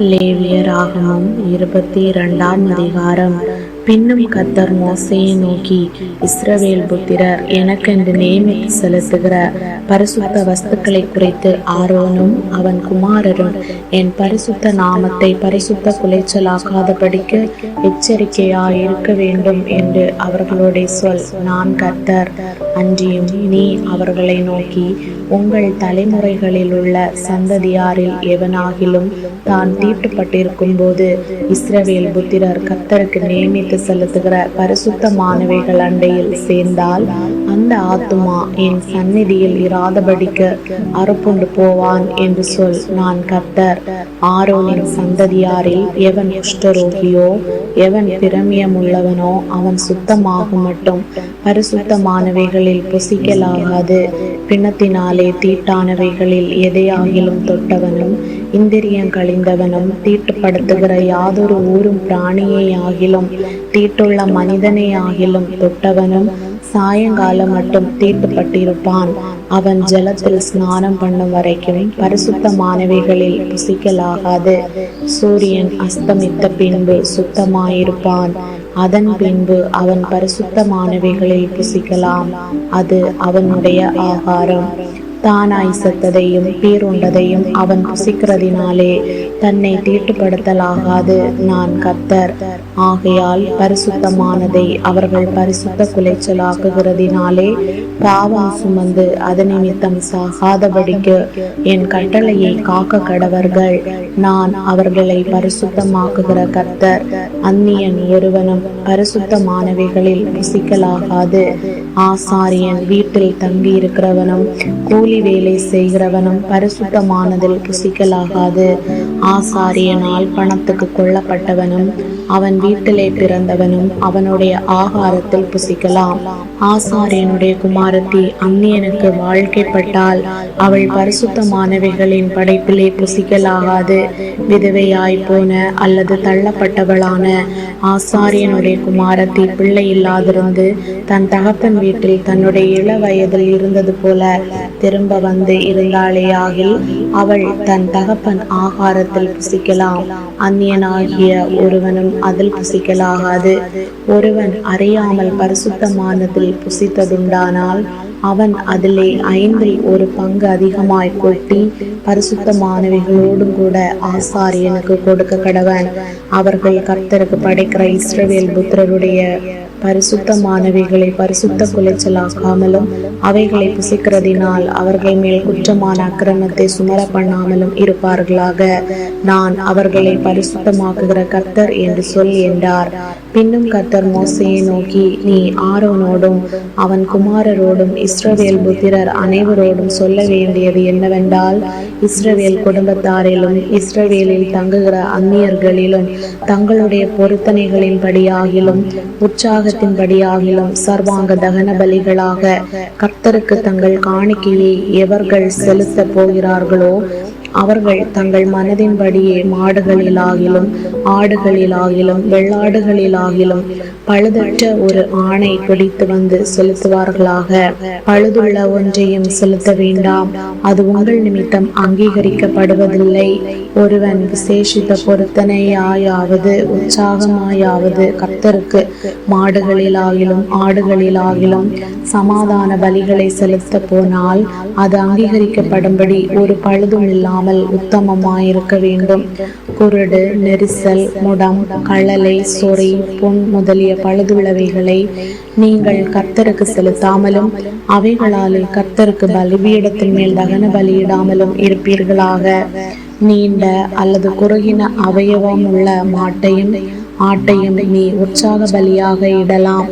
லேவியர் ஆகமம் இருபத்தி இரண்டாம் அதிகாரம். பின்னும் கத்தர் மோசையை நோக்கி இஸ்ரவேல் புத்திரர் எனக்கென்று நியமித்து செலுத்துகிற பரிசுத்த வஸ்துக்களை குறித்து ஆரோனும் அவன் குமாரரும் என் பரிசுத்த நாமத்தை பரிசுத்த குலைச்சலாக்காதபடிக்கு எச்சரிக்கையாய் இருக்க வேண்டும் என்று அவர்களோட சொல். நான் கர்த்தர் அன்றியும் நீ அவர்களை நோக்கி உங்கள் தலைமுறைகளில் உள்ள சந்ததியாரில் எவனாகிலும் தான் தீட்டுப்பட்டிருக்கும் போது இஸ்ரவேல் புத்திரர் கர்த்தருக்கு நியமித்து செலுத்துகிற பரிசுத்தமானவைகள் அண்டையில் சேர்ந்தால் அந்த ஆத்துமா என் சந்நிதியில் இராதபடிக்கு அறுப்புண்டு போவான் என்று சொல் நான் கர்த்தர். ஆரோனின் சந்ததியாரில் எவன் குஷ்டரோகியோ எவன் பிரமியம் உள்ளவனோ அவன் சுத்தமாகும் மட்டும். பரிசுத்தமானவைகளில் புசிக்கலாகாது. பிணத்தினாலே தீட்டானவைகளில் எதையாகிலும் தொட்டவனும் இந்திரியம் கழிந்தவனும் தீட்டுப்படுத்துகிற யாதொரு ஊரும் பிராணியை ஆகிலும் தீட்டுள்ள மனிதனை ஆகிலும் தொட்டவனும் சாயங்காலம் மட்டும் தீட்டுப்பட்டிருப்பான். அவன் ஜலத்தில் ஸ்நானம் பண்ணும் வரைக்கும் பரிசுத்தமானவைகளில் புசிக்கலாகாது. சூரியன் அஸ்தமித்த பின்பு சுத்தமாயிருப்பான். அதன் பின்பு அவன் பரிசுத்தமானவைகளில் புசிக்கலாம். அது அவனுடைய ஆகாரம். தானாய் செத்ததையும் பேருண்டதையும் அவன் புசிக்கிறதினாலே தன்னை தீட்டுப்படுத்தலாகாது. நான் கத்தர். ஆகையால் பரிசுத்தமானதை அவர்கள் பரிசுத்த குலைச்சலாக்குகிறதினாலே பாவம் சுமந்து அது நிமித்தம் சாகாதபடிக்கு என் கட்டளையை காக்க கடவர்கள். நான் அவர்களை பரிசுத்தமாக்குகிற கர்த்தர் அந்நியன் ஒருவனும் பரிசுத்தமானவைகளில் புசிக்கலாகாது ஆசாரியன் வீட்டில் தங்கி இருக்கிறவனும் கூலி வேலை செய்கிறவனும் பரிசுத்தமானதில் புசிக்கலாகாது ஆசாரியனால் பணத்துக்கு கொல்லப்பட்டவனும் அவன் வீட்டிலே பிறந்தவனும் அவனுடைய ஆகாரத்தில் புசிக்கலாம். ஆசாரியனுடைய குமாரத்தி அந்நியனுக்கு வாழ்க்கைப்பட்டால் அவள் பரிசுத்தமானவைகளின் படைப்பிலே புசிக்கலாகாது. விதவையாய் போன அல்லது தள்ளப்பட்டவளான ஆசாரியனுடைய குமாரத்தி பிள்ளை இல்லாதிருந்து தன் தகப்பன் வீட்டில் தன்னுடைய இள வயதில் இருந்தது போல திரும்ப வந்து இருந்தாளேயாகில் அவள் தன் தகப்பன் ஆகாரத்தில் புசிக்கலாம். அந்நியனாகிய ஒருவனும் அதில் புசிக்கலாகாது. ஒருவன் அறியாமல் பரிசுத்தமானதில் புசித்ததுண்டானால் அவன் அதிலே ஐந்தில் ஒரு பங்கு அதிகமாய் கொட்டி பரிசுத்தமானவைகளோடும் கூட ஆசாரியனுக்கு கொடுக்க கடவன் அவர்கள் கர்த்தருக்கு படைக்கிற இஸ்ரவேல் புத்திரருடைய பரிசுத்தமானவைகளை பரிசுத்த குலைச்சலாக்காமலும் அவைகளை புசிக்கிறதினால் அவர்கள் மேல் குற்றமான அக்கிரமத்தை சுமர பண்ணாமலும் இருப்பார்களாக. நான் அவர்களை பரிசுத்தமாக்குகிற கர்த்தர் என்று சொல் என்றார். பின்னும் கர்த்தர் மோசையை நோக்கி நீ ஆரோனோடும் அவன் குமாரரோடும் இஸ்ரவேல் புத்திரர் அனைவரோடும் சொல்ல வேண்டியது என்னவென்றால் இஸ்ரவேல் குடும்பத்தாரிலும் இஸ்ரவேலில் தங்குகிற அந்நியர்களிலும் தங்களுடைய பொருத்தனைகளின் படியாகிலும் உற்சாகத்தின்படியாகிலும் சர்வாங்க தகன பலிகளாக கர்த்தருக்கு தங்கள் காணிக்கையை எவர்கள் செலுத்த போகிறார்களோ அவர்கள் தங்கள் மனதின்படியே மாடுகளிலாகிலும் ஆடுகளிலாகிலும் வெள்ளாடுகளிலாகிலும் பழுதற்ற ஒரு ஆணை பிடித்து வந்து செலுத்துவார்களாக. பழுதுள்ள ஒன்றையும் செலுத்த வேண்டாம். அது உங்கள் நிமித்தம் அங்கீகரிக்கப்படுவதில்லை. ஒருவன் விசேஷித்த பொருத்தனையாயாவது உற்சாகமாயாவது கர்த்தருக்கு மாடுகளிலாகிலும் ஆடுகளிலாகிலும் சமாதான பலிகளை செலுத்த போனால் அது அங்கீகரிக்கப்படும்படி ஒரு பழுதும் இல்லாமல் உத்தமமாயிருக்க வேண்டும். குருடு நெரிசல் முடம் களலை சொறி பொன் முதலிய பழுதுள்ளவைகளை நீங்கள் கர்த்தருக்கு செலுத்தாமலும் அவைகளாலே கர்த்தருக்கு பலிபீடத்தின் மேல் தகன பலியிடாமலும் இருப்பீர்களாக. நீண்ட அல்லது குறுகின அவயவம் உள்ள மாட்டையும் ஆட்டையும் நீ உற்சாக பலியாக இடலாம்.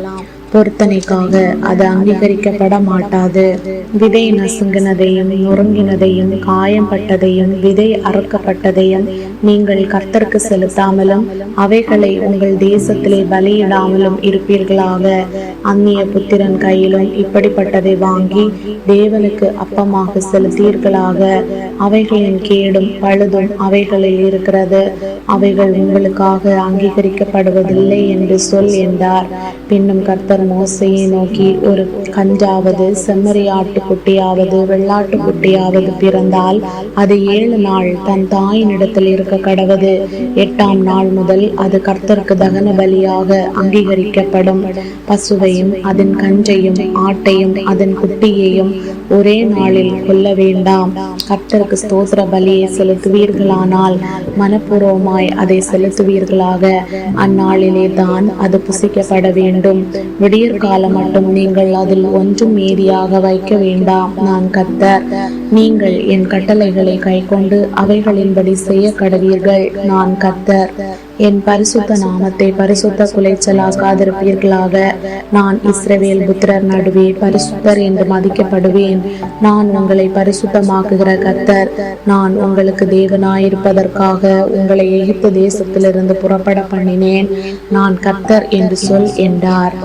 பொருத்தனைக்காக அது அங்கீகரிக்கப்பட மாட்டாது விதை நசுங்கினதையும் நொறுங்கினதையும் காயம்பட்டதையும் விதை அறுக்கப்பட்டதையும் நீங்கள் கர்த்தருக்கு செலுத்தாமலும் அவைகளை உங்கள் தேசத்திலே பலியிடாமலும் இருப்பீர்களாக. அந்நிய புத்திரன் கையிலும் இப்படிப்பட்டதை வாங்கி தேவனுக்கு அப்பமாக செலுத்தீர்களாக. அவைகளின் கேடும் பழுதும் அவைகளில் இருக்கிறது. அவைகள் உங்களுக்காக அங்கீகரிக்கப்படுவதில்லை என்று சொல் என்றார். பின்னும் கர்த்தர் மோசையை நோக்கி ஒரு கஞ்சாவது செம்மறி குட்டியாவது வெள்ளாட்டு குட்டியாவது பிறந்தால் அது ஏழு நாள் தன் தாயினிடத்தில் இருக்க கடவது. எட்டாம் நாள் முதல் அது கர்த்தருக்கு தகன பலியாக அங்கீகரிக்கப்படும். பசுவையும் அதன் கஞ்சையும் ஆட்டையும் அதன் குட்டியையும் ஒரே நாளில் கொல்ல வேண்டாம் கர்த்தருக்கு ஸ்தோத்திர பலியை செலுத்துவீர்களானால் மனப்பூர்வமாய் அதை செலுத்துவீர்களாக. அந்நாளிலே தான் அது புசிக்கப்பட வேண்டும். விடியற் காலம் மட்டும் நீங்கள் அதில் ஒன்றும் மீதியாக வைக்க வேண்டாம். நான் கர்த்தர் நீங்கள் என் கட்டளைகளை கைக்கொண்டு அவைகளின்படி செய்ய கடை கொள்வீர்கள் நான் கத்தர் என் பரிசுத்த நாமத்தை பரிசுத்த குலைச்சலாக்காதிருப்பீர்களாக நான் இஸ்ரவேல் புத்திரர் நடுவே பரிசுத்தர் என்று மதிக்கப்படுவேன். நான் உங்களை பரிசுத்தமாக்குகிற கத்தர் நான் உங்களுக்கு தேவனாயிருப்பதற்காக உங்களை எகிப்து தேசத்திலிருந்து புறப்பட பண்ணினேன். நான் கத்தர் என்று சொல் என்றார்.